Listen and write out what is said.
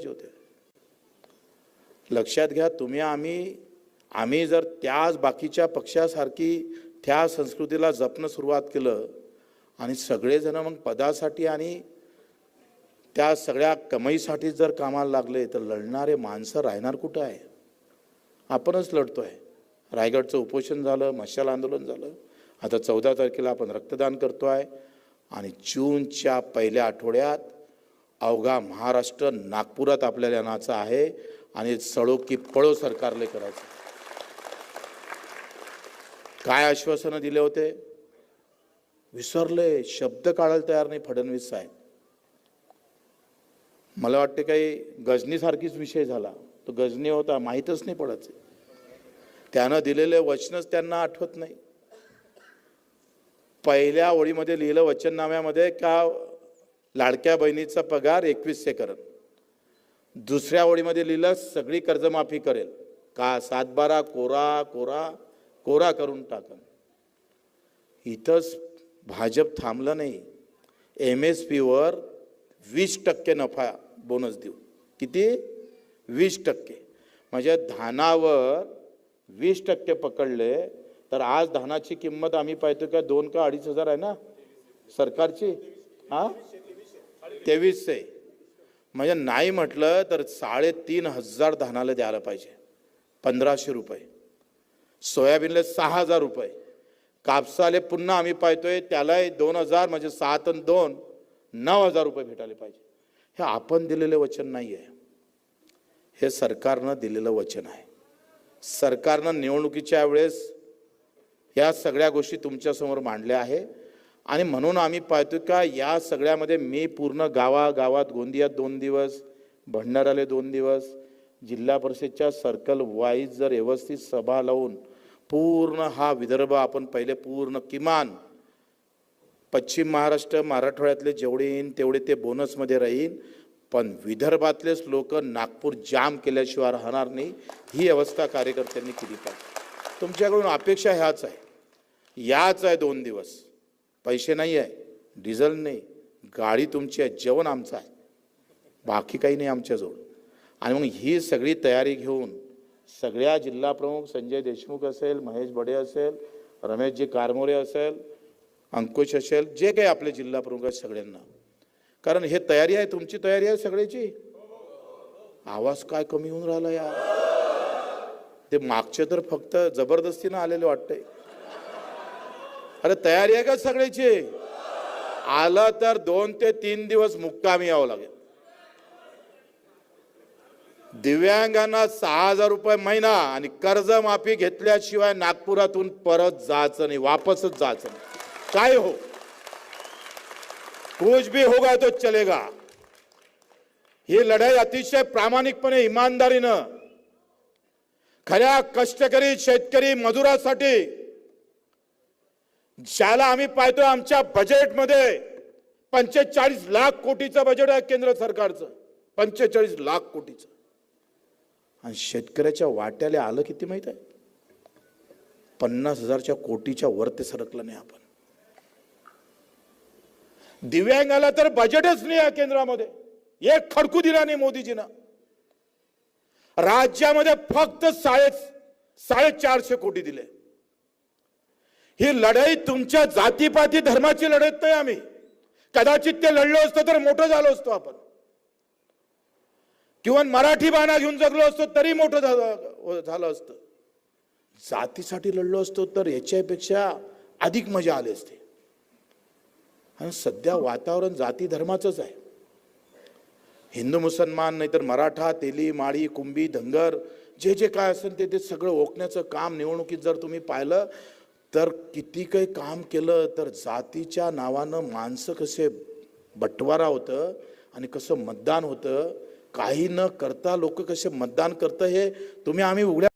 होते. लक्षात घ्या तुम्ही आम्ही आम्ही जर त्याच बाकीच्या पक्षासारखी त्या संस्कृतीला जपणं सुरुवात केलं आणि सगळेजण मग पदासाठी आणि त्या सगळ्या कमाईसाठी जर कामाला लागले तर लढणारे माणसं राहणार कुठं आहे? आपणच लढतो आहे रायगडचं उपोषण झालं मशाल आंदोलन झालं. आता चौदा तारखेला आपण रक्तदान करतो आहे आणि जूनच्या पहिल्या आठवड्यात अवघा महाराष्ट्र नागपुरात आपल्याला आणायचं आहे आणि सळो की पळो सरकारले करायचं. काय आश्वासनं दिले होते? विसरले शब्द काढायला तयार नाही फडणवीस साहेब. मला वाटते काही गजनीसारखीच विषय झाला. तो गजनी होता माहीतच नाही पडत. त्यानं दिलेले वचनच त्यांना आठवत नाही. पहिल्या ओळीमध्ये लिहिलं वचननाम्यामध्ये का लाडक्या बहिणीचा पगार एकवीसशे करेल. दुसऱ्या ओळीमध्ये लिहिलं सगळी कर्जमाफी करेल. का? सातबारा कोरा कोरा कोरा करून टाकन. इथंच भाजप थांबलं नाही. एम एस पीवर वीस टक्के नफा बोनस देऊ. किती? वीस टक्के. म्हणजे धानावर वीस टक्के पकडले तर आज धानाची किंमत आम्ही पाहतो का दोन का अडीच हजार आहे ना? सरकारची? हां? तेवीसशे म्हणजे नाही म्हटलं तर साडेतीन हजार धानाला द्यायला पाहिजे. पंधराशे रुपये. सोयाबीनला सहा हजार रुपये. कापसाले पुन्हा आम्ही पाहतोय त्यालाही दोन हजार म्हणजे सात आणि दोन नऊ हजार रुपये भेटायला पाहिजे. हे आपण दिलेलं वचन नाही आहे हे सरकारनं दिलेलं वचन आहे. सरकारनं निवडणुकीच्या वेळेस या सगळ्या गोष्टी तुमच्यासमोर मांडल्या आहे. आणि म्हणून आम्ही पाहतो का या सगळ्यामध्ये मी पूर्ण गावागावात गोंदियात दोन दिवस भंडाराले दोन दिवस जिल्हा परिषदच्या सर्कल वाईज जर व्यवस्थित सभा लावून पूर्ण हा विदर्भ आपण पहिले पूर्ण किमान पश्चिम महाराष्ट्र मराठवाड्यातले जेवढे येईन तेवढे ते बोनसमध्ये राहीन. पण विदर्भातलेच लोक नागपूर जाम केल्याशिवाय राहणार नाही. ही अवस्था कार्यकर्त्यांनी केली पाहिजे. तुमच्याकडून अपेक्षा ह्याच आहे. याच आहे दोन दिवस. पैसे नाही आहे डिझेल नाही गाडी तुमची आहे जेवण आमचं आहे. बाकी काही नाही आमच्याजवळ आणि मग ही सगळी तयारी घेऊन सगळ्या जिल्हाप्रमुख संजय देशमुख असेल महेश बडे असेल रमेशजी कारमोरे असेल अंकुश असेल जे काही आपले जिल्हाप्रमुख आहेत सगळ्यांना. कारण हे तयारी आहे तुमची तयारी आहे सगळ्याची. आवाज काय कमी होऊन राहिला या ते मागचे तर फक्त जबरदस्तीनं आलेले वाटतंय. अरे तयारी आहे का सगळ्याची? आलं तर दोन ते तीन दिवस मुक्कामी यावं लागेल. दिव्यांगांना सहा हजार रुपये महिना आणि कर्जमाफी घेतल्याशिवाय नागपुरातून परत जायचं नाही वापसच जायचं नाही. काय हो? कुछ भी होगा तो चलेगा. ही लढाई अतिशय प्रामाणिकपणे इमानदारीनं खऱ्या कष्टकरी शेतकरी मजुरासाठी ज्याला आम्ही पाहतो आमच्या बजेटमध्ये पंचेचाळीस लाख कोटीचं बजेट आहे केंद्र सरकारचं. पंचेचाळीस लाख कोटीचं. आणि शेतकऱ्याच्या वाट्याला आलं किती माहीत आहे? पन्नास हजारच्या कोटीच्या वर ते सरकलं नाही आपण. दिव्यांगाला तर बजेटच नाही या केंद्रामध्ये. एक खडकू दिला नाही मोदीजीनं. राज्यामध्ये फक्त साडे साडेचारशे कोटी दिले. ही लढाई तुमच्या जातीपाती धर्माची लढत नाही आम्ही. कदाचित ते लढलो असतो तर मोठं झालो असतो आपण. किंवा मराठी बाणा घेऊन जगलो असतो तरी मोठं झालं झालं असतं. जातीसाठी लढलो असतो तर याच्यापेक्षा अधिक मजा आली असते. आणि सध्या वातावरण जाती धर्माचंच आहे. हिंदू मुसलमान नाहीतर मराठा तेली माळी कुंभी धनगर जे जे काय असेल ते ते सगळं ओकण्याचं काम निवडणुकीत जर तुम्ही पाहिलं तर किती काही काम केलं तर जातीच्या नावानं माणसं कसे बटवारा होतं आणि कसं मतदान होतं काही न करता लोक कसे मतदान करतं हे तुम्ही आम्ही उघड्या